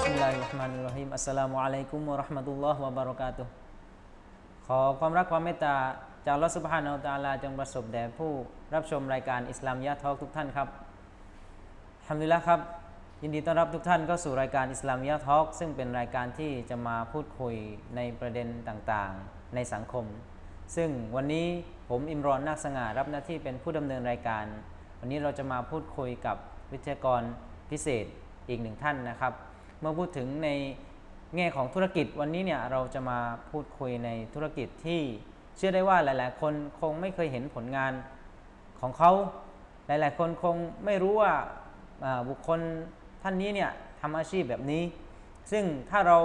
Bismillahirrahmanirrahim Assalamualaikum warahmatullahi wabarakatuh ขอความรักความเมตตาจากลอฮฺสุบฮานาอัลตาลาจงประสบแด่ผู้รับชมรายการอิสลามยะทอล์กทุกท่านครับ ทำดีแล้วครับ ยินดีต้อนรับทุกท่านเข้าสู่รายการอิสลามยะทอล์กซึ่งเป็นรายการที่จะมาพูดคุยในประเด็นต่างๆ ในสังคม ซึ่งวันนี้ผมอิมรอนนาคสง่ารับหน้าที่เป็นผู้ดำเนินรายการ วันนี้เราจะมาพูดคุยกับวิทยากรพิเศษอีกหนึ่งท่านนะครับ เมื่อพูดถึงในแง่ของธุรกิจวันนี้เนี่ยเราจะมาพูดคุยในธุรกิจที่เชื่อได้ว่าหลาย ๆ คนคงไม่เคยเห็นผลงานของเขาหลาย ๆ คนคงไม่รู้ว่า บุคคลท่านนี้เนี่ยทำอาชีพแบบนี้ ซึ่งถ้าเรา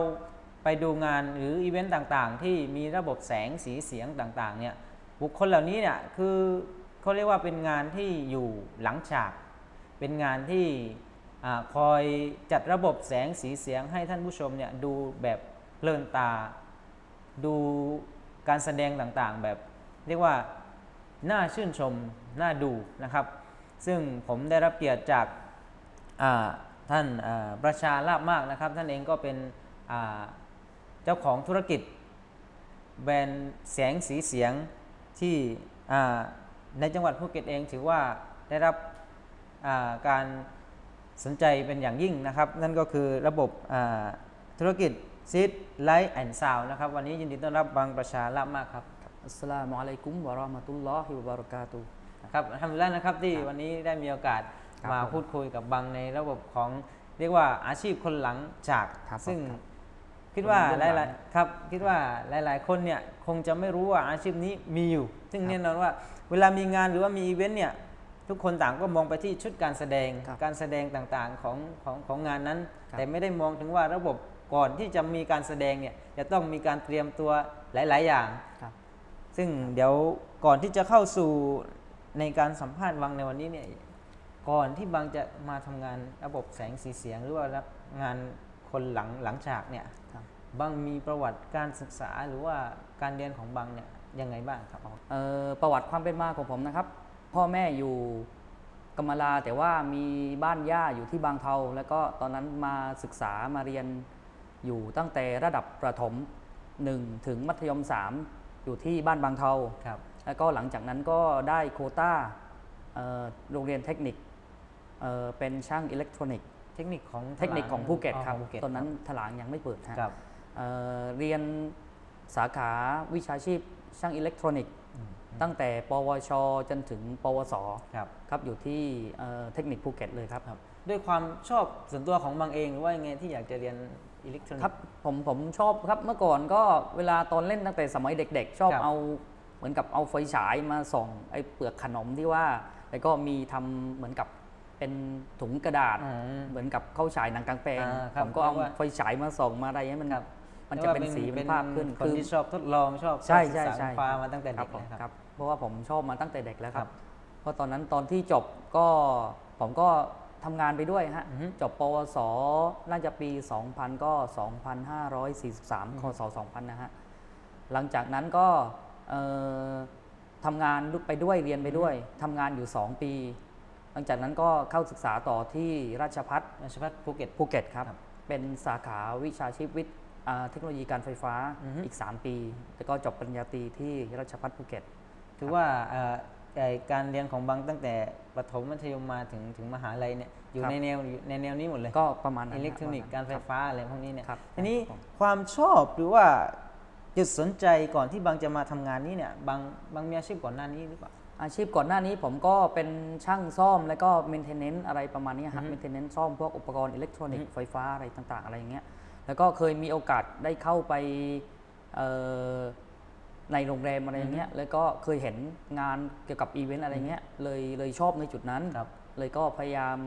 ไปดูงานหรืออีเวนต์ต่างๆ ที่มีระบบแสงสีเสียงต่างๆเนี่ยบุคคลเหล่านี้เนี่ยคือเขาเรียกว่าเป็นงานที่อยู่หลังฉาก เป็นงานที่อคอยจัดระบบแสงสีเสียงให้ท่านผู้ชมเนี่ยดูแบบเพลินตา ดูการแสดงต่างๆ แบบเรียกว่าน่าชื่นชมน่าดูนะครับ ซึ่งผมได้รับเกียรติจาก ท่านอ่าประชาลาบมากนะครับ ท่านเองก็เป็นอ่าเจ้าของธุรกิจ แบรนด์แสงสีเสียงที่อ่าในจังหวัดภูเก็ตเองถือว่าได้รับอ่าการสนใจเป็นอย่างยิ่งนะครับ นั่นก็คือระบบอ่าธุรกิจซิดไลท์แอนด์ซาวนะครับ วันนี้ยินดีต้อนรับบางประชาลาบมากครับอัสสลามุอะลัยกุมวะเราะห์มะตุลลอฮิวะบารอกาตุฮ์ครับทำแล้วนะครับที่ครับวันนี้ได้มีโอกาส ครับมาผมพูดคุยกับบังในระบบของเรียกว่าอาชีพคนหลังจาก ครับซึ่งครับคิดว่าคนหเบื้องหลัลายงๆครับคิดว่าหลาย ๆ คนเนี่ยคงจะไม่รู้ว่าอาชีพนี้มีอยู่ ซึ่งครับแน่นอนว่าเวลามีงานหรือว่ามีอีเวนต์เนี่ยทุกคนต่างก็มองไปที่ชุดการแสดงครับการแสดงต่างๆของของของงานนั้น ครับ แต่ไม่ได้มองถึงว่าระบบก่อนที่จะมีการแสดงเนี่ยจะต้องมีการเตรียมตัวหลาย ๆ อย่าง ครับ ซึ่งเดี๋ยวก่อนที่จะเข้าสู่ในการสัมภาษณ์บังในวันนี้เนี่ย ก่อนที่บังจะมาทำงานระบบแสงสีเสียง หรือว่ารับงานคนหลังหลังฉากเนี่ยครับบังมีประวัติการศึกษาหรือว่าการเรียนของบังเนี่ยยังไงบ้างครับเอ่อประวัติความเป็นมาของผมนะครับ พ่อแม่อยู่กำมะลาแต่ว่ามีบ้านย่าอยู่ที่บางเทา แล้วก็ตอนนั้นมาศึกษามาเรียนอยู่ตั้งแต่ระดับประถม 1 ถึงมัธยม 3 อยู่ที่บ้านบางเทาครับแล้วก็หลังจากนั้นก็ได้โควต้าเอ่อโรงเรียนเทคนิค เอ่อเป็นช่างอิเล็กทรอนิกส์เทคนิคของเทคนิคของภูเก็ตครับอ๋อภูเก็ตตอนนั้นถลางยังไม่เปิดฮะครับเอ่อเรียนสาขาวิชาชีพช่างอิเล็กทรอนิกส์อืมตั้งแต่ ปวช จนถึง ปวส ครับครับอยู่ที่เอ่อเทคนิคภูเก็ตเลยครับครับด้วยความชอบส่วนตัวของบังเองหรือว่ายังไงที่อยากจะเรียนอิเล็กทรอนิกส์ครับผมผมชอบครับเมื่อก่อนก็เวลาตอนเล่นตั้งแต่สมัยเด็ก ๆ ชอบครับเอาเหมือนกับเอาไฟฉายมาส่องไอ้เปลือกขนมที่ว่า แล้วก็มีทำเหมือนกับ เป็นถุงกระดาษอืมเหมือนกับเข้าฉายหนังกลางแปลงอ่าครับผมก็เอาเรียกว่าไฟฉายมาส่องมาอะไรให้มันครับมันจะเป็นสีเป็นภาพขึ้นคนที่ชอบทดลองชอบใช่ศึกใช่ษาใช่ค้นคว้ามาตั้งแต่คเด็รับกผมนะครับครับ เพราะว่าผมชอบมาตั้งแต่เด็กแล้วคครัรับบเพราะตอนนั้นตอนที่จบก็ผมก็ทำงานไปด้วยฮะอือฮึจบปวส น่าจะปี 2000 ก็ 2543คศ2000 นะฮะ หลังจากนั้นก็เอ่อทำงานไปด้วยเรียนไปด้วยทำงานอยู่ 2 ปีห ลังจากนั้นก็เข้าศึกษาต่อที่ราชพัฒราชพัฒภูเก็ตภูเก็ตครับครับเป็นสาขาวิชาชีพวิทย์อ่าเทคโนโลยีการไฟฟ้าอือฮึอีก 3 ปี แล้วก็จบปริญญาตรีที่ราชพัฒภูเก็ตถือว่าเอ่อไอ้การเรียนของบังตั้งแต่ประถมมัธยมมาถึงถึงมหาลัยเนี่ยอยู่ครับในแนวอยู่ในแนวนี้หมดเลย ก็ประมาณนั้นอิเล็กทรอนิกส์ปะการมณไฟฟ้าอะไรพวกนี้เนี่ยครับทีนี้ครับผมความชอบหรือว่าจุดสนใจก่อนที่บังจะมาทำงานนี้เนี่ยบังบังมีอาชีพก่อนหน้านี้หรือเปล่า อาชีพก่อนหน้านี้ผมก็เป็นช่างซ่อมแล้วก็เมนเทนเนนต์อะไรประมาณนี้อืฮะอฮึเมนเทนเนนต์ซ่อมพวกอุปกรณ์อิเล็กทรอนิกอือส์ฮึไฟฟ้าอะไรต่าง ๆ อะไรอย่างเงี้ยแล้วก็เคยมีโอกาสได้เข้าไปเอ่อในโรงแรมอะไรอย่างเงี้ย แล้วก็เคยเห็นงานเกี่ยวกับอีเวนต์อะไรเงี้ย เลยเลยชอบในจุดนั้นครับเลยก็พยายาม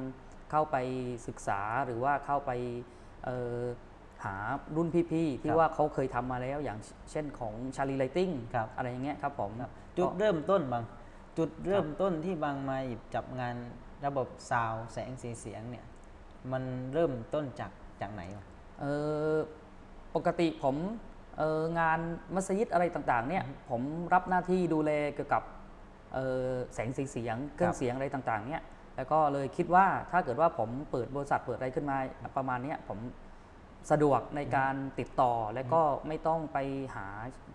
เข้าไปศึกษาหรือว่าเข้าไปเอ่อหารุ่นพี่ๆคที่รับว่าเขาเคยทำมาแล้วอย่างเช่นของชาลีไลติงครับอะไรอย่างเงี้ยครับผมครับจุดก็เริ่มต้นบัง จุดเริ่มต้นที่บังมาหยิบจับงานระบบซาวด์แสงสีเสียงเนี่ย มันเริ่มต้นจากจากไหนวะเออปกติผมเอองานมัสยิดอะไรต่างๆเนี่ยผมรับหน้าที่ดูแลเกี่ยวกับเออแสงสีเสียงเครื่องเสียงอะไรต่างๆเนี่ยแล้วก็เลยคิดว่าถ้าเกิดว่าผมเปิดบริษัทเปิดอะไรขึ้นมาประมาณเนี้ยผมสะดวกในการติดต่อและก็ไม่ต้องไปหา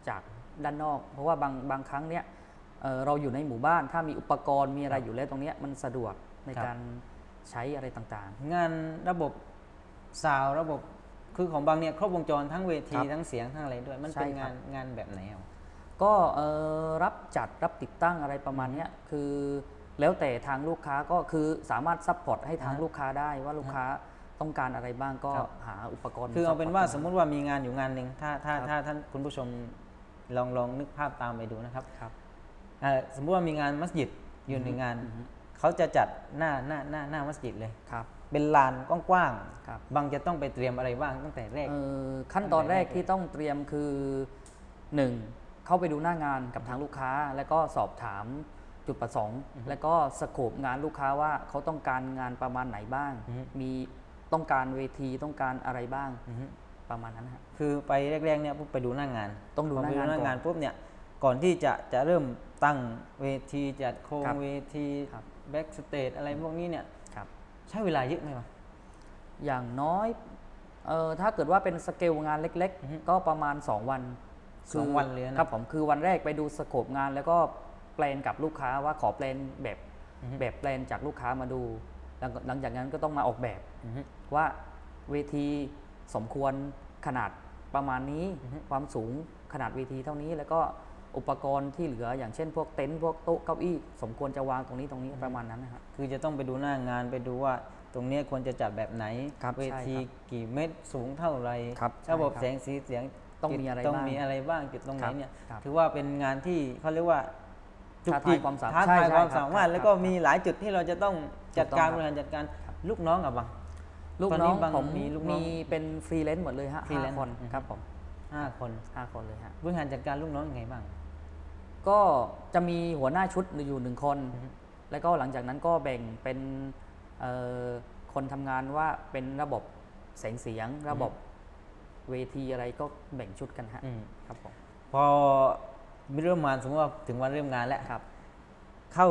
จากด้านนอก เพราะว่าบางบางครั้งเนี่ย เอ่อเราอยู่ในหมู่บ้าน ถ้ามีอุปกรณ์มีอะไรอยู่แล้วตรงเนี้ยมันสะดวกในการใช้อะไรต่างๆ งานระบบซาวด์ระบบคือของบางเนี่ยครบวงจรทั้งเวทีครับทั้งเสียงทั้งอะไรด้วย มันใช่เป็นครังาบนงานแบบไหนอะก็เอ่อรับจัดรับติดตั้งอะไรประมาณเนี้ยคือแล้วแต่ทางลูกค้าก็คือสามารถซัพพอร์ตให้ทางฮะลูกค้าได้ว่าลูกค้าต้องการอะไรบ้างก็ครับหาอุปกรณ์ คือเอาเป็นว่าซัพพสร์ตมมุติว่ามีงานอยู่งานหนึ่งถ้าถ้าครับถ้าท่านคุณผู้ชมลองลองนึกภาพตามไปดูนะครับครับเอ่อ สมมุติว่ามีงานมัสยิดอยู่ในงานอือฮึเขาจะจัดหน้าหน้าหน้าหน้ามัสยิดเลยครับเป็นลานกว้างครับๆบางจะต้องไปเตรียมอะไรบ้างตั้งแต่แรกเอ่อขั้นตอนแรกตั้งแต่แรกที่ต้องเตรียมคือหนึ่งเข้าไปดูหน้างานกับทางลูกค้า แล้วก็สอบถามจุดประสงค์ แล้วก็สโคปงานลูกค้าว่าเขาต้องการงานประมาณไหนบ้างอือฮึมีต้องการเวทีต้องการอะไรบ้างอือฮึประมาณนั้นฮะคือไปแรกๆเนี่ยปุ๊บไปดูหน้างาน ต้องดูพหน้างานไปดูหน้าก่อนงานปุ๊บเนี่ยก่อนที่จะจะเริ่ม ตั้งเวทีจัดโครงครับเวทีครับ แบ็กสเตจอะไรพวกนี้เนี่ยครับ ใช้เวลาเยอะไหมวะ อย่างน้อยเออถ้าเกิดว่าเป็นสเกลงานเล็กอือฮึๆ ก็ประมาณ 2 วันสองวันเลยนะครับผมคือวันแรกไปดูสโคปงานแล้วก็แปลนกับลูกค้าว่าขอแปลนแบบอือฮึ แบบแปลนจากลูกค้ามาดูหลังหลังจากนั้นก็ต้องมาออกแบบ อือฮึ ว่าเวทีสมควรขนาดประมาณนี้ อือฮึความสูงขนาดเวทีเท่านี้แล้วก็ อุปกรณ์ที่เหลืออย่างเช่นพวกเต็นท์พวกโต๊ะเก้าอี้สมควรจะวางตรงนี้ตรงนี้ประมาณนั้นนะครับ คือจะต้องไปดูหน้างานไปดูว่าตรงเนี้ยควรจะจัดแบบไหนครับเวทีใช่ครับกี่เมตรสูงเท่าไหรครับใช่ระบบครับแสงสีเสียงต้องจุดมีอะไรต้องบ้างมีอะไรบ้างจุดตรงไหนครับเนี่ยครับถือว่าเป็นงานที่เขาเรียกว่าจุกท้าทายจิกความสามารถท้าใช่ทายใช่ความครับสามารถครับแล้วก็ครับมีหลายจุดที่เราจะต้องจัดถูกต้องการครับบริหารจัดการลูกน้องอะบังลูกตอนนี้น้องบางผมมีลูกน้องมีเป็นฟรีแลนซ์หมดเลยฮะ freelance ห้าคนอืมครับผมห้าคนห้าคนเลยฮะบริหารจัดการลูกน้องยังไงบ้าง ก็จะมีหัวหน้าชุดอยู่หนึ่งคนอือฮึแล้วก็หลังจากนั้นก็แบ่งเป็นเอ่อคนทำงานว่าเป็นระบบแสงเสียง ระบบเวทีอะไรก็แบ่งชุดกันฮะอืมครับผมพอเริ่มงานสมมติว่าถึงวันเริ่มงานแล้วครับ เข้า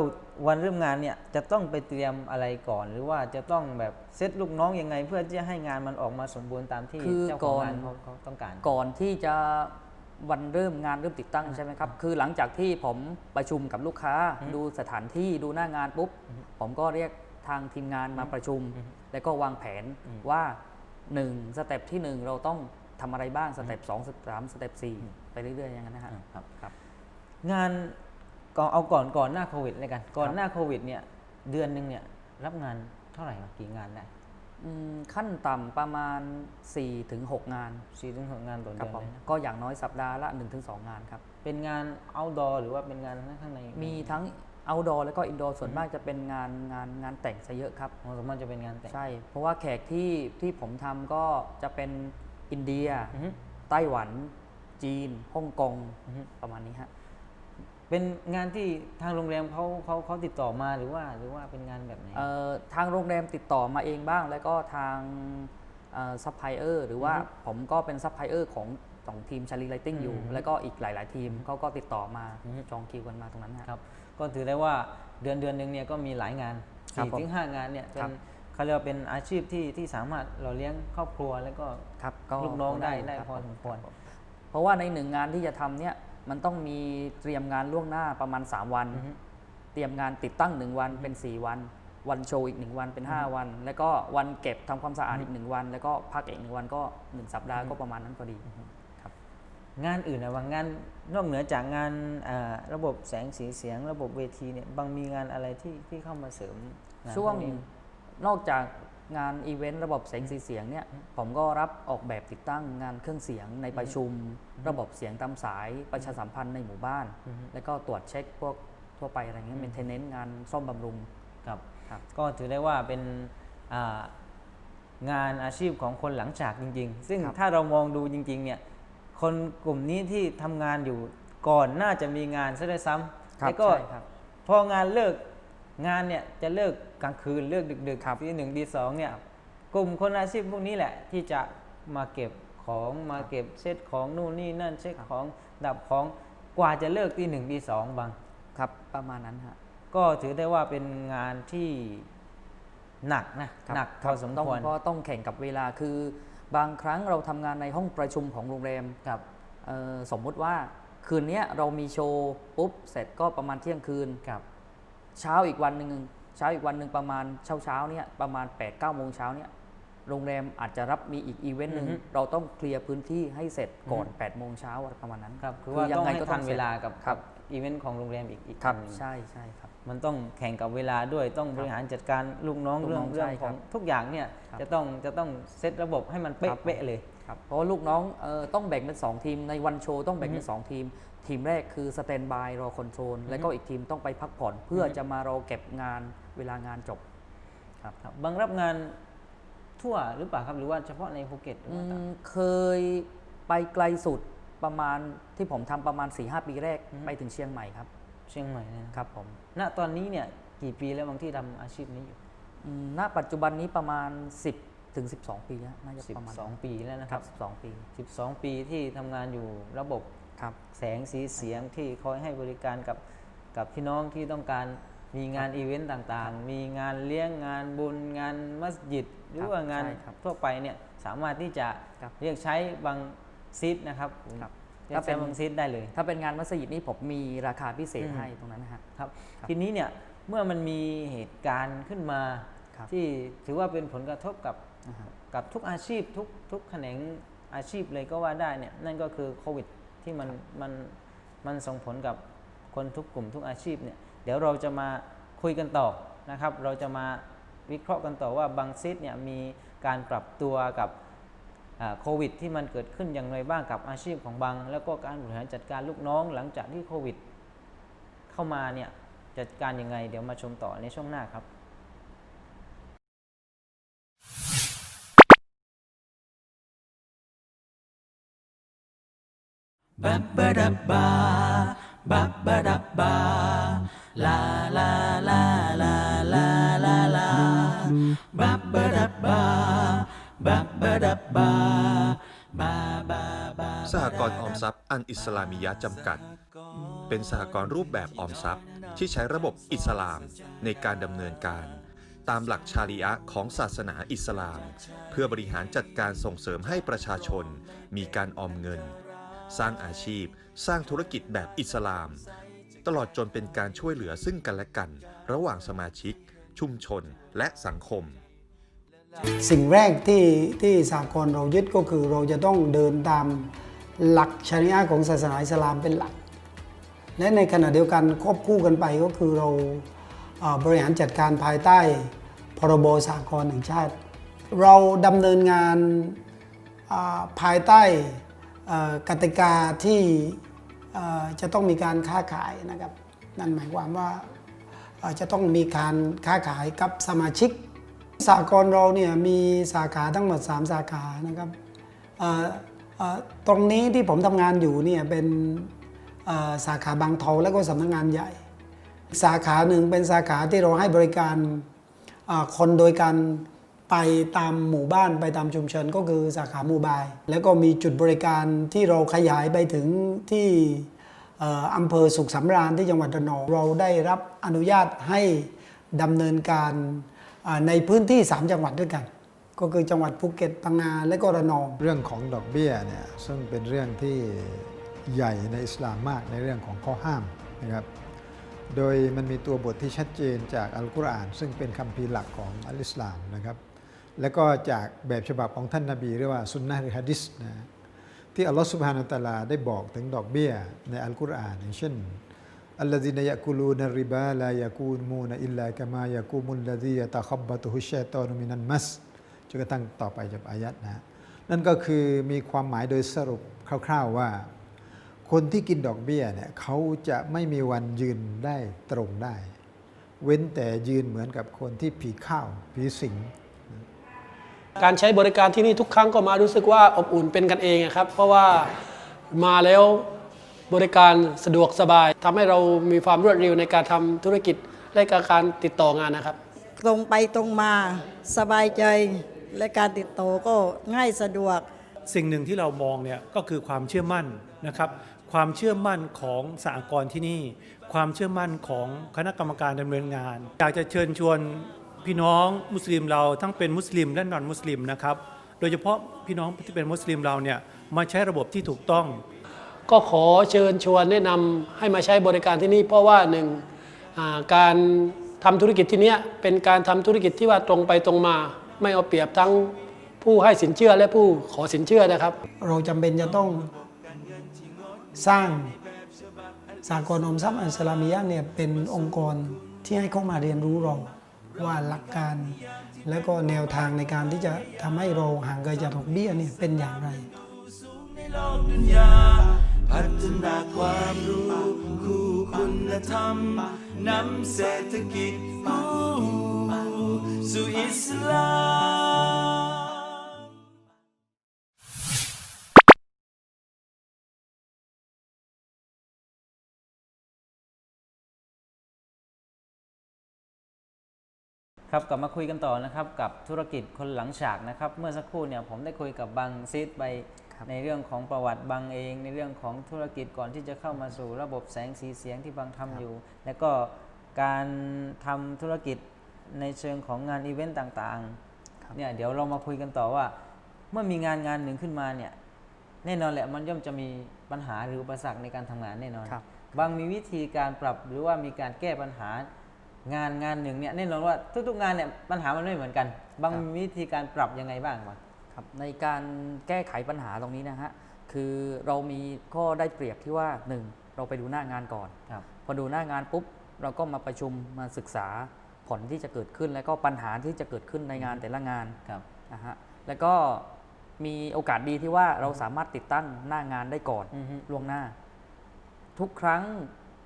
วันเริ่มงานเนี่ยจะต้องไปเตรียมอะไรก่อน หรือว่าจะต้องแบบเซตลูกน้องยังไง เพื่อที่จะให้งานมันออกมาสมบูรณ์ตามที่คือเจ้าของงานก่อนเขาเขาต้องการ ก่อนที่จะ วันเริ่มงานเริ่มติดตั้งใช่ไหมครับ คือหลังจากที่ผมประชุมกับลูกค้าอือฮึดูสถานที่ดูหน้างานปุ๊บอือฮึผมก็เรียกทางทีมงานมาประชุมอือฮึแล้วก็วางแผนอืมว่า1สเต็ปที่ 1 เราต้องทำอะไรบ้างสเต็ป2สเต็ป3สเต็ป4ไปเรื่อยๆอย่างนั้นนะฮะอ่าครับครับ งานก่อนเอาก่อนก่อนหน้าโควิดเลยกัน ก่อนครับหน้าโควิดเนี่ยเดือนหนึ่งเนี่ยรับงานเท่าไหร่วะกี่งานได้อืม ขั้นต่ำประมาณ 4-6ถึง6งานสี่ถึงหกงานต่อครัเดืบอนผมเลยนะก็อย่างน้อยสัปดาห์ละ 1-2 งานครับ เป็นงาน outdoor หรือว่าเป็นงานข้างในมีทั้ง outdoor แล้วก็ indoor ส่วนมากจะเป็นงานงานงานแต่งซะเยอะครับ อ๋อสมมติจะเป็นงานแต่ง ใช่ เพราะว่าแขกที่ที่ผมทำก็จะเป็นอินเดีย อือฮึไต้หวัน จีนฮ่องกง อือฮึ ประมาณนี้ฮะ เป็นงานที่ทางโรงแรมเขาเขาเขาติดต่อมาหรือว่าหรือว่าเป็นงานแบบไหน เอ่อทางโรงแรมติดต่อมาเองบ้าง แล้วก็ทางซัพพลายเออร์หรือว่าอือฮึผมก็เป็นซัพพลายเออร์ของของทีมชาลีไลติงอยู่อือฮึแล้วก็อีกหลาย ๆ ทีมเขาก็ติดต่อมาอือฮึจองคิวกันมาตรงนั้นฮะครับ ก็ถือได้ว่าเดือนเดือนหนึ่งเนี่ยก็มีหลายงานครับสี่ผมถึงห้างานเนี่ยเป็ครันบเขาเรียกว่าเป็นอาชีพที่ที่สามารถเราเลี้ยงครอบครัวแล้วก็ครับก็ลูกน้องได้ยู่ได้ครับพอสมควรบเพราะว่าในหนึ่งงานที่จะทำเนี่ย มันต้องมีเตรียมงานล่วงหน้าประมาณ 3 วันอือฮึเตรียมงานติดตั้ง 1 วันเป็น 4 วัน วันโชว์อีก 1 วันเป็น 5 วัน แล้วก็วันเก็บทำความสะอาดอีก 1 วัน แล้วก็พักอีกหนึ่งวันก็ 1 สัปดาห์ก็ประมาณนั้นพอดีครับงานอื่นนะว่างานนอกเหนือจากงานอ่าระบบแสงสีเสียง ระบบเวทีเนี่ยบางมีงานอะไรที่ที่เข้ามาเสริมงานช่วงพกนี้นอกจาก งานอีเวนต์ระบบแสงสีเสียงเนี่ยผมก็รับออกแบบติดตั้งงานเครื่องเสียงในประชุม ระบบเสียงตามสายประชาสัมพันธ์ในหมู่บ้านอือฮึแล้วก็ตรวจเช็คพวกทั่วไปอะไรเงี้ยเมนเทนเนนต์งานซ่อมบำรุงครับครับ ก็ถือได้ว่าเป็นอ่างานอาชีพของคนหลังฉากจริง ๆ ซึ่งครับถ้าเรามองดูจริง ๆ เนี่ย คนกลุ่มนี้ที่ทำงานอยู่ก่อนน่าจะมีงานซะด้วยซ้ำครับแล้วก็ใช่ครับพองานเลิกงานเนี่ยจะเลิก กลางคืนเลิกดึกๆครับที่หนึ่งที่สองเนี่ยกลุ่มคนอาชีพพวกนี้แหละที่จะมาเก็บของมาเก็บเช็ดของนู่นนี่นั่นเช็คของดับของกว่าจะเลิกที่หนึ่งที่สองบางครับประมาณนั้นฮะก็ถือได้ว่าเป็นงานที่หนักนะครับหนักพอสมต้องควรเพราะต้องแข่งกับเวลาคือบางครั้งเราทำงานในห้องประชุมของโรงแรมครับเอ่อสมมุติว่าคืนเนี้ยเรามีโชว์ปุ๊บเสร็จก็ประมาณเที่ยงคืนครับ เช้าอีกวันหนึ่ง เช้าอีกวันหนึ่งประมาณเช้าเช้าๆเนี่ยประมาณ8ปดเก้าโมงเช้าเนี่ยโรงแรมอาจจะรับมีอีกอีเวนต์หนึ่งอือฮึเราต้องเคลียร์พื้นที่ให้เสร็จก่อนอือฮึ8ปดโมงเช้าอะไรประมาณนั้นครับคือว่าต้องให้ทันสเวร็จลากับครับอีเวนต์ของโรงแรมอีกอีกครับอันหนึ่งใช่ใช่ครับ มันต้องแข่งกับเวลาด้วยต้องบริหารจัดการลูกน้องลูกเรื่น้อองงเรื่องใช่ขครัองบทุกอย่างเนี่ยครับ จะต้องจะต้องเซตระบบให้มันเป๊ะครับเป๊ะเลย ครับเพราะว่าลูกน้องเอ่อต้องแบ่งเป็น 2 ทีมในวันโชว์ต้องแบ่งเป็น 2 ทีม ทีมแรกคือสแตนบายรอคอนโทรลแล้วก็อีกทีมต้องไปพักผ่อนเพื่อออฮึ จะมารอเก็บงานเวลางานจบ ครับบางรับงานทั่วหรือเปล่าครับหรือว่าเฉพาะในภูเก็ตหรืออืว่าต่าง มเคยไปไกลสุดประมาณที่ผมทำประมาณ4-5ปีแรกอือฮึไปถึงเชียงใหม่ครับ เชียงใหม่เนี่ยนะครับผม ณ ตอนนี้เนี่ยกี่ปีแล้วบางที่ทำอาชีพนี้อยู่อืมณปัจจุบันนี้ประมาณ 10ถึง12 ปีแล้วน่าจะประมาณ12 ปีแล้วนะคครัรับ บ12 ปี12 ปีที่ทำงานอยู่ระบบครับ แสงสีเสียงที่คอยให้บริการกับกับพี่น้องที่ต้องการมีงานอีเวนต์ต่างๆ มีงานเลี้ยงงานบุญงานมัสยิด หรือว่างานใช่ครับทั่วไปเนี่ยสามารถที่จะครับเรียกใช้บางซิดนะครับครับ เรียกใช้บางซิดได้เลย ถ้าเป็นงานมัสยิดนี่ผมมีราคาพิเศษอืมให้ตรงนั้นนะฮะครับครับ ทีนี้เนี่ยเมื่อมันมีเหตุการณ์ขึ้นมาครับที่ถือว่าเป็นผลกระทบกับนะฮะกับทุกอาชีพทุกทุกแขนงอาชีพเลยก็ว่าได้เนี่ยนั่นก็คือโควิดที่มันมันมันส่งผลกับคนทุกกลุ่มทุกอาชีพเนี่ยเดี๋ยวเราจะมาคุยกันต่อนะครับ เราจะมาวิเคราะห์กันต่อว่าบางซิดเนี่ยมีการปรับตัวกับอ่า โควิดที่มันเกิดขึ้นอย่างไรบ้างกับอาชีพของบางแล้วก็การบริหารจัดการลูกน้องหลังจากที่โควิด เข้ามาเนี่ยจัดการยังไง เดี๋ยวมาชมต่อในช่วงหน้าครับ สหกรณ์ออมทรัพย์อันอิสลามิยะจำกัด เป็นสหกรณ์รูปแบบออมทรัพย์ ที่ใช้ระบบอิสลามในการดำเนินการ ตามหลักชาริอะของศาสนาอิสลาม เพื่อบริหารจัดการส่งเสริมให้ประชาชน มีการออมเงิน สร้างอาชีพ สร้างธุรกิจแบบอิสลาม ตลอดจนเป็นการช่วยเหลือซึ่งกันและกัน ระหว่างสมาชิก ชุมชน และสังคม สิ่งแรกที่ที่สากลเรายึดก็คือเราจะต้องเดินตามหลักชริอะของศาสนาอิสลามเป็นหลัก และในขณะเดียวกันควบคู่กันไปก็คือเราเบริหารจัดการภายใต้พรบสากลแห่งชาติ เราดำเนินงานภายใต้กติกาที่จะต้องมีการค้าขายนะครับ นั่นหมายความว่าจะต้องมีการค้าขายกับสมาชิก สากลเราเนี่ยมีสาขาทั้งหมด 3 สาขานะครับตรงนี้ที่ผมทำงานอยู่เนี่ยเป็นสาขาบางเทาและก็สำนักงานใหญ่ สาขาหนึ่งเป็นสาขาที่เราให้บริการคนโดยการไปตามหมู่บ้านไปตามชุมชนก็คือสาขาโมบาย แล้วก็มีจุดบริการที่เราขยายไปถึงที่อำเภอสุขสำราญที่จังหวัดระนองเราได้รับอนุญาตให้ดำเนินการ ในพื้นที่ 3 จังหวัดด้วยกัน ก็คือจังหวัดภูเก็ตพังงาและก็ระนองเรื่องของดอกเบี้ยเนี่ยซึ่งเป็นเรื่องที่ใหญ่ในอิสลามมากในเรื่องของข้อห้ามนะครับโดยมันมีตัวบทที่ชัดเจนจากอัลกุรอาน ซึ่งเป็นคำพีร์หลักของอัลอิสลามนะครับ แล้วก็จากแบบฉบับของท่านนาบีเรียกว่าสุนนะหรือฮะดิษนะที่อัลลอฮฺสุบฮานาอัลตะลาได้บอกถึงดอกเบี้ยในอัลกุรอานอย่างเช่น الذين يأكلون الربا لا يقومون إلا كما يقوم الذي يتخبطه الشيطان من المس จนกระทั่งต่อไปจากอายัดนะ นั่นก็คือมีความหมายโดยสรุปคร่าวๆว่า คนที่กินดอกเบี้ยเนี่ยเขาจะไม่มีวันยืนได้ตรงได้ เว้นแต่ยืนเหมือนกับคนที่ผีข้าวผีสิง การใช้บริการที่นี่ทุกครั้งก็มารู้สึกว่าอบอุ่นเป็นกันเองอะครับ เพราะว่ามาแล้ว บริการสะดวกสบายทำให้เรามีความรวดเร็วในการทำธุรกิจและก็การติดต่องานนะครับ ตรงไปตรงมาสบายใจและการติดต่อก็ง่ายสะดวก สิ่งหนึ่งที่เรามองเนี่ยก็คือความเชื่อมั่นนะครับ ความเชื่อมั่นของสหกรณ์ที่นี่ ความเชื่อมั่นของคณะกรรมการดำเนินงาน อยากจะเชิญชวนพี่น้องมุสลิมเราทั้งเป็นมุสลิมและนอนมุสลิมนะครับ โดยเฉพาะพี่น้องที่เป็นมุสลิมเราเนี่ยมาใช้ระบบที่ถูกต้อง ก็ขอเชิญชวนแนะนำให้มาใช้บริการที่นี่ เพราะว่าหนึ่งการทำธุรกิจที่นี้เป็นการทำธุรกิจที่ว่าตรงไปตรงมา ไม่เอาเปรียบทั้งผู้ให้สินเชื่อและผู้ขอสินเชื่อนะครับ เราจำเป็นจะต้องสร้างสากลอมทรัพย์อัลสลามิยะเนี่ยเป็นองค์กรที่ให้เข้ามาเรียนรู้เราว่าหลักการ และก็แนวทางในการที่จะทำให้เราห่างไกลจากดอกเบี้ยเนี่ยเป็นอย่างไร พัฒนาความรู้คู่คุณธรรมนำเศรษฐกิจสู่อิสลามครับกลับมาคุยกันต่อนะครับกับธุรกิจคนหลังฉากนะครับ เมื่อสักครู่เนี่ยผมได้คุยกับบังซิดไป ครับในเรื่องของประวัติบังเอง ในเรื่องของธุรกิจก่อนที่จะเข้ามาสู่ระบบแสงสีเสียงที่บังทำอยู่ และก็การทำธุรกิจในเชิงของงานอีเวนต์ต่างๆเนี่ยเดี๋ยวเรามาคุยกันต่อว่า เมื่อมีงานงานหนึ่งขึ้นมาเนี่ยแน่นอนแหละมันย่อมจะมีปัญหาหรืออุปสรรคในการทำงานแน่นอนครับบางมีวิธีการปรับหรือว่ามีการแก้ปัญหางานงานหนึ่งเนี่ยแน่นอนว่าทุกๆงานเนี่ยปัญหามันไม่เหมือนกัน บางครับมีวิธีการปรับยังไงบ้างวะ ครับในการแก้ไขปัญหาตรงนี้นะฮะคือเรามีข้อได้เปรียบที่ว่า 1 เราไปดูหน้างานก่อนครับพอดูหน้างานปุ๊บ เราก็มาประชุมมาศึกษาผลที่จะเกิดขึ้น และก็ปัญหาที่จะเกิดขึ้นในงานแต่ละงานครับนะฮะแล้วก็มีโอกาสดีที่ว่าเราสามารถติดตั้งหน้างานได้ก่อนอือฮึล่วงหน้า ทุกครั้ง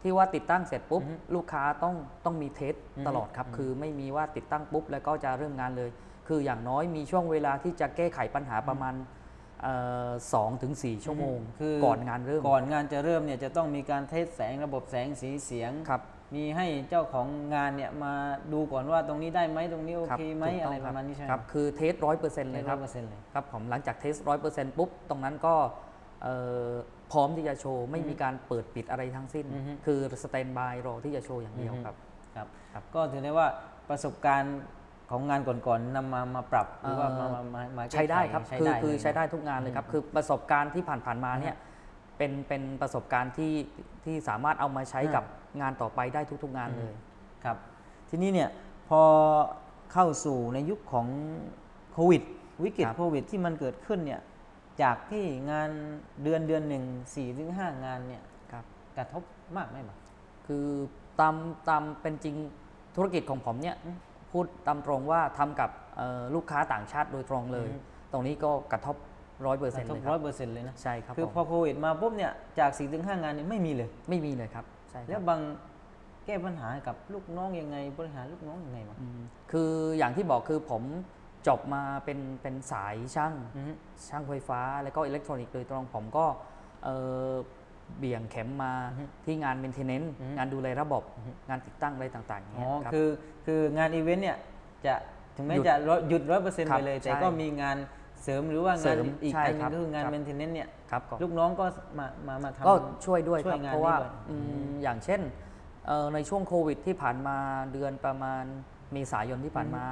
ที่ว่าติดตั้งเสร็จปุ๊บอือฮึลูลูกค้าต้องต้องมีเทสอือฮึตลอดครับอือฮึคือไม่มีว่าติดตั้งปุ๊บ แล้วก็จะเริ่มงานเลย คืออย่างน้อยมีช่วงเวลาที่จะแก้ไขปัญหาประมาณสองถึงสี่ชั่วโมงคือก่อนงานเริ่มก่อนงานจะเริ่มเนี่ยจะต้องมีการเทสแสงระบบแสงสีเสียงครับมีให้เจ้าของงานเนี่ยมาดูก่อนว่าตรงนี้ได้ไหมตรงนี้โอครับเคไหมถูกอะไรต้งประมาณนี้ใช่ไหมครับคือเทสร้อยเปอร์เซ็นต์เลยครับเปอร์เซ็นต์เลยครับผมหลังจากเทสร้อยเปอร์เซ็นต์ปุ๊บตรงนั้นก็เอ่อพร้อมที่จะโชว์ไม่มีการเปิดปิดอะไรทั้งสิ้นอือฮึคือสแตนบายรอที่จะโชว์อย่างเดียวครับครับครับก็ถือได้ว่าประสบการณ์ ของงานก่อนๆนำมามาปรับหรือว่ามามามามาแก้ใช้ได้ขครับใช้คือได้คือเลยใช้ได้ทุกงานเลยครับ คือประสบการณ์ที่ผ่านๆมาเนี่ยเป็นเป็นประสบการณ์ที่ที่สามารถเอามาใช้กับงานต่อไปได้ทุก ๆ งานเลยครับ ทีนี้เนี่ยพอเข้าสู่ในยุคของโควิด วิกฤตครับโควิด ที่มันเกิดขึ้นเนี่ยจากที่งานเดือนเดือนหนึ่งสี่ถึงห้างานเนี่ยครับกระทบมากไหมบ้างคือตามตามเป็นจริงธุรกิจของผมเนี่ย พูดตามตรงว่าทำกับเอ่อลูกค้าต่างชาติโดยตรงเลยอือฮึตรงนี้ก็กระทบร้อยเปอร์กเซ็นระต์ทบเลยคร้อรัยบเปอร์เซ็นต์เลยนะ ใช่ครับ คือผมพอโควิดมาปุ๊บเนี่ย จากสี่ถึงห้างานเนี่ยไม่มีเลย ไม่มีเลยครับ ใช่คแล้รัวบบางแก้ปัญหาให้กับลูกน้องยังไง บริหารลูกน้องยังไงบ้างอืมคืออย่างที่บอกคือผมจบมาเป็นเป็นสายช่างอือฮึช่างไฟฟ้า แล้วก็อิเล็กทรอนิกส์โดยตรงผมก็เอ่อ เบี่ยงเข็มมาที่งาน maintenance อือฮึงานดูแลระบบงานติดตั้งอะไรต่างๆอย่างอ๋เงี้อยครับคือคืองานอีเวนต์เนี่ยจะถึงแม้หยุดจะร้อยหยุดร้อยเปอร์เซ็นต์ครัไปบเลย แต่ใช่ก็มีงานเสริมหรือว่าเสริงานมอีกใช่อันหนึครังบก็คืองานครับเมนเทนเนนเนี่ยครับก็ลูกน้องก็มามามาทำก็ช่วยด้วยช่ควยรับงานเพราะว่านี้ด้วยอืมอย่างเช่นเอ่อในช่วงโควิดที่ผ่านมาเดือนประมาณเมษายนที่ผ่านมา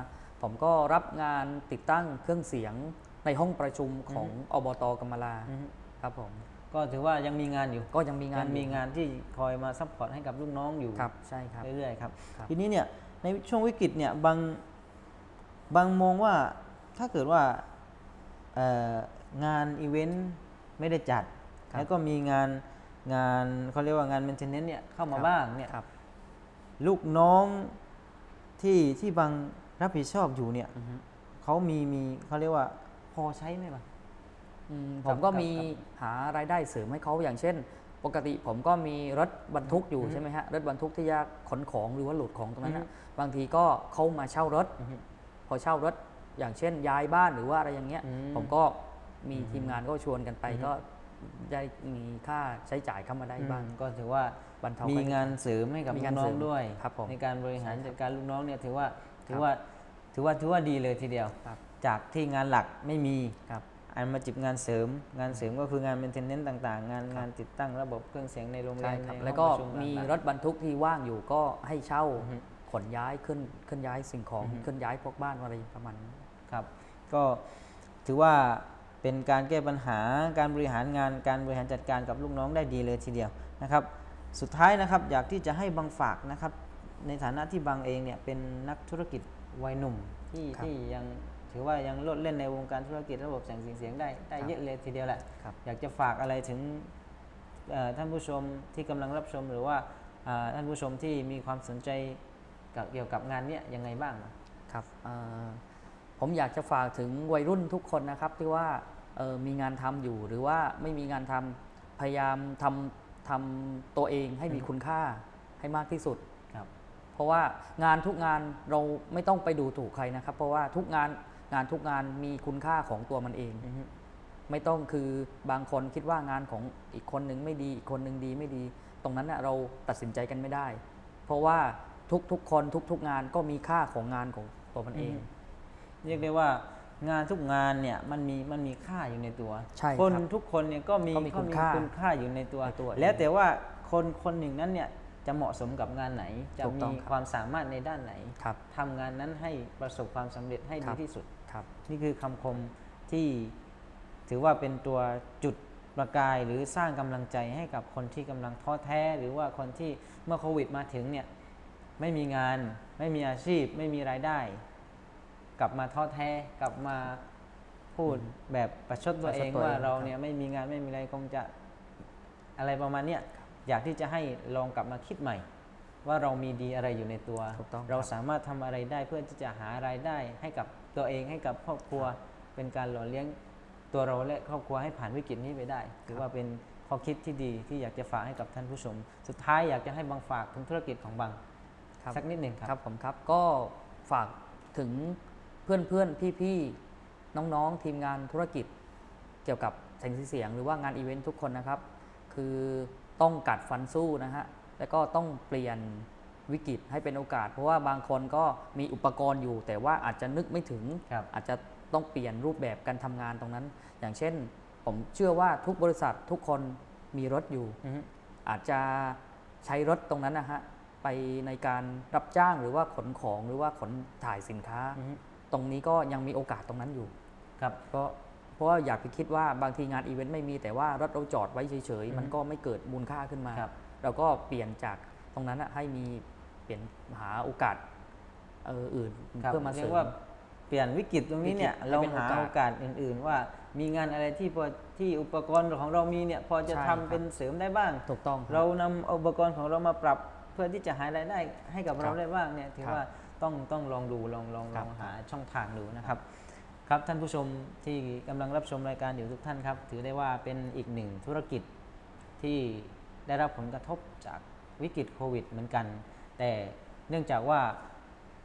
ผมก็รับงานติดตั้งเครื่องเสียงในห้องประชุมของอบตกำมะลาอือฮึครับผม ก็ถือว่ายังมีงานอยู่ก็ยังมีงานยังมีอยู่งานที่คอยมาซัพพอร์ตให้กับลูกน้องอยู่ ครับใช่ครับ เรื่อยๆครับ ครับ ทีนี้เนี่ยในช่วงวิกฤตเนี่ยบางบางมองว่าถ้าเกิดว่าเอ่องานอีเวนต์ไม่ได้จัด ครับแล้วก็มีงานงานเขาเรียกว่างานเมนเทนเนนเนี่ยเข้ามาครับ บ้างเนี่ยครับลูกน้องที่ที่บางรับผิดชอบอยู่เนี่ยอือฮึ เขามีมีเขาเรียกว่าพอใช้ไหมบ้างอืมค ผรับมก็ครับมีครับหารายได้เสริมให้เขาอย่างเช่น ปกติผมก็มีรถบรรทุกอยู่ใช่ไหมฮะรถบรรทุกที่จะขนของหรือว่าโหลดของตรงนั้นนะบางทีก็เขามาเช่ารถอือฮึพอเช่ารถอย่างเช่น ย้ายบ้านหรือว่าอะไรอย่างเงี้ยอืมผมก็มีทีมงานก็ชวนกันไปก็ได้มีค่าใช้จ่ายเข้ามาได้บ้างอืมก็ถือว่าบรรเทามีค่ใช้จ่ยงานเสริมให้กับมีลูงากนน้อเสริงมด้วยครับผมในการบริหารใช่ครับจัดการลูกน้องเนี่ยถือว่าถือครับว่าถือว่าถือว่าดีเลยทีเดียวครับจากที่งานหลักไม่มีครับ อันมาจิบงานเสริม งานเสริมก็คืองาน maintenance ต่างๆ งานงานติดตั้งระบบเครื่องเสียงในโรงเรีใช่ยนครับในแล้วก็ห้องประชุมีต่างๆรถบรรทุกที่ว่างอยู่ก็ให้เช่าอือฮึขนย้ายขึ้นเคลื่อนย้ายสิ่งของอือฮึเคลื่อนย้ายพวกบ้านอะไรประมาณนี้ครับก็ถือว่าเป็นการแก้ปัญหาการบริหารงานการบริหารจัดการกับลูกน้องได้ดีเลยทีเดียวนะครับ สุดท้ายนะครับอยากที่จะให้บังฝากนะครับ ในฐานะที่บางเองเนี่ยเป็นนักธุรกิจวัยหนุ่มที่ครับที่ยัง ถือว่ายังโลดเล่นในวงการธุรกิจระบบแสงสีเสียงได้ได้ครับเยอะเลยทีเดียวแหละครับอยากจะฝากอะไรถึงเอ่อท่านผู้ชมที่กำลังรับชมหรือว่าอ่าท่านผู้ชมที่มีความสนใจกับเกี่ยวกับงานเนี้ยยังไงบ้างครับเอ่อผมอยากจะฝากถึงวัยรุ่นทุกคนนะครับที่ว่าเอ่อมีงานทำอยู่หรือว่าไม่มีงานทำพยายามทำทำตัวเองให้มีคุณค่าให้มากที่สุดครับเพราะว่างานทุกงานเราไม่ต้องไปดูถูกใครนะครับ เพราะว่าทุกงาน งานทุกงานมีคุณค่าของตัวมันเองอือฮึไม่ต้องคือบางคนคิดว่างานของอีกคนหนึ่งไม่ดีอีกคนหนึ่งดีไม่ดี ตรงนั้นน่ะเราตัดสินใจกันไม่ได้ เพราะว่าทุกๆคนทุกๆงานก็มีค่าของงานของตัวมันเองเรียกได้ว่างานทุกงานเนี่ยมันมีมันมีค่าอยู่ในตัวใช่ครับคนทุกคนเนี่ยก็มีก็มีคุณค่าคุณค่าอยู่ในตัวในตัว แล้วแต่ว่าคนคนหนึ่งนั้นเนี่ยจะเหมาะสมกับงานไหน จะถูกต้มีองครับความสามารถในด้านไหนครับทำงานนั้นให้ประสบความสำเร็จให้ครัดีบที่สุด ครับ นี่คือคำคมที่ถือว่าเป็นตัวจุดประกายหรือสร้างกำลังใจให้กับคนที่กำลังท้อแท้ หรือว่าคนที่เมื่อโควิดมาถึงเนี่ยไม่มีงาน ไม่มีอาชีพ ไม่มีรายได้ กลับมาท้อแท้ กลับมาพูดแบบประชดตัวเองว่าเราเนี่ยไม่มีงานไม่มีอะไรคงจะอะไรประมาณเนี้ยอยากที่จะให้ลองกลับมาคิดใหม่ ว่าเรามีดีอะไรอยู่ในตัว เรารสามารถทำอะไรได้เพื่อที่จะหารายได้ให้กับ ตัวเองให้กับครอบครัว เป็นการหล่อเลี้ยงตัวเราและครอบครัวให้ผ่านวิกฤตนี้ไปได้ถือว่าเป็นข้อคิดที่ดีที่อยากจะฝากให้กับท่านผู้ชม สุดท้ายอยากจะให้บังฝากถึงธุรกิจของบังครับสักนิดหนึ่งคครัรับบผมครับก็ฝากถึงเพื่อนเพื่อนพี่พี่ๆน้องๆทีมงานธุรกิจ เกี่ยวกับแสงสีเสียง หรือว่างานอีเวนต์ทุกคนนะครับ คือต้องกัดฟันสู้นะฮะแล้วก็ต้องเปลี่ยน วิกฤตให้เป็นโอกาส เพราะว่าบางคนก็มีอุปกรณ์อยู่ แต่ว่าอาจจะนึกไม่ถึงครับอาจจะต้องเปลี่ยนรูปแบบการทำงานตรงนั้น อย่างเช่น ผมเชื่อว่าทุกบริษัททุกคนมีรถอยู่อือฮึอาจจะใช้รถตรงนั้นนะฮะไปในการรับจ้างหรือว่าขนของหรือว่าขนถ่ายสินค้าอือฮึตรงนี้ก็ยังมีโอกาสตรงนั้นอยู่ครับก็เพราะว่าอยากไปคิดว่าบางทีงานอีเวนต์ไม่มีแต่ว่ารถเราจอดไว้เฉยอือฮึๆมันก็ไม่เกิดมูลค่าขึ้นมาครับเราก็เปลี่ยนจากตรงนั้นนะให้มี เปลี่ยนหาโอกาสเอออื่นครับเพื่อมาเรีเสยริกว่ามเปลี่ยนวิกฤตตรงนี้เนี่ยวิกฤตให้เราเป็นหาโอกาสโอกาสอื่น ๆ ว่ามีงานอะไรที่พอที่อุปกรณ์ของเรามีเนี่ยพอจะใช่ทำครับเป็นเสริมได้บ้าง ถูกต้องคบเรานำอุปกรณ์ของเรามาปรับเพื่อที่จะหารายได้ให้กับครับเราได้บ้างเนี่ยถือครับว่าต้องต้องลองดูลองลองคลรับ องหาช่องทางดูนะครับ ครับท่านผู้ชมที่กำลังรับชมรายการอยู่ทุกท่านครับ ถือได้ว่าเป็นอีกหนึ่งธุรกิจที่ได้รับผลกระทบจากวิกฤตโควิดเหมือนกัน แต่เนื่องจากว่า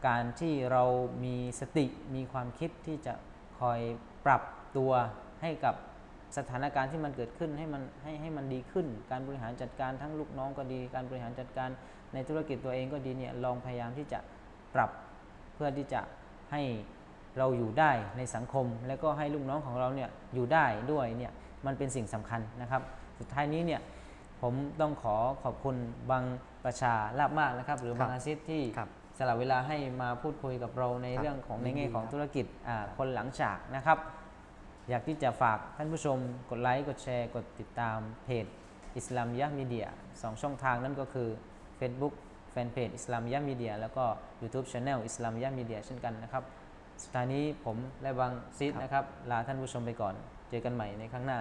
การที่เรามีสติมีความคิดที่จะคอยปรับตัวให้กับสถานการณ์ที่มันเกิดขึ้นให้มันให้ให้มันดีขึ้น การบริหารจัดการทั้งลูกน้องก็ดี การบริหารจัดการในธุรกิจตัวเองก็ดีเนี่ยลองพยายามที่จะปรับเพื่อที่จะให้เราอยู่ได้ในสังคม และก็ให้ลูกน้องของเราเนี่ยอยู่ได้ด้วยเนี่ยมันเป็นสิ่งสำคัญนะครับ สุดท้ายนี้เนี่ย ผมต้องขอขอบคุณบางประชาลาบมากนะครับ หรือครับบางอาซิดที่ครับสละเวลาให้มาพูดคุยกับเราในครับเรื่องของในยินดีแง่ของครับธุรกิจอ่าคนหลังฉากนะครับ อยากที่จะฝากท่านผู้ชมกดไลค์กดแชร์ กดติดตามเพจอิสลามยะมีเดียสองช่องทางนั่นก็คือ Facebook แฟนเพจอิสลามยะมีเดียแล้วก็ YouTube Channel อิสลามยะมีเดียเช่นกันนะครับ สุดท้ายนี้ผมและบางซิดนะครับ ลาท่านผู้ชมไปก่อน เจอกันใหม่ในครั้งหน้า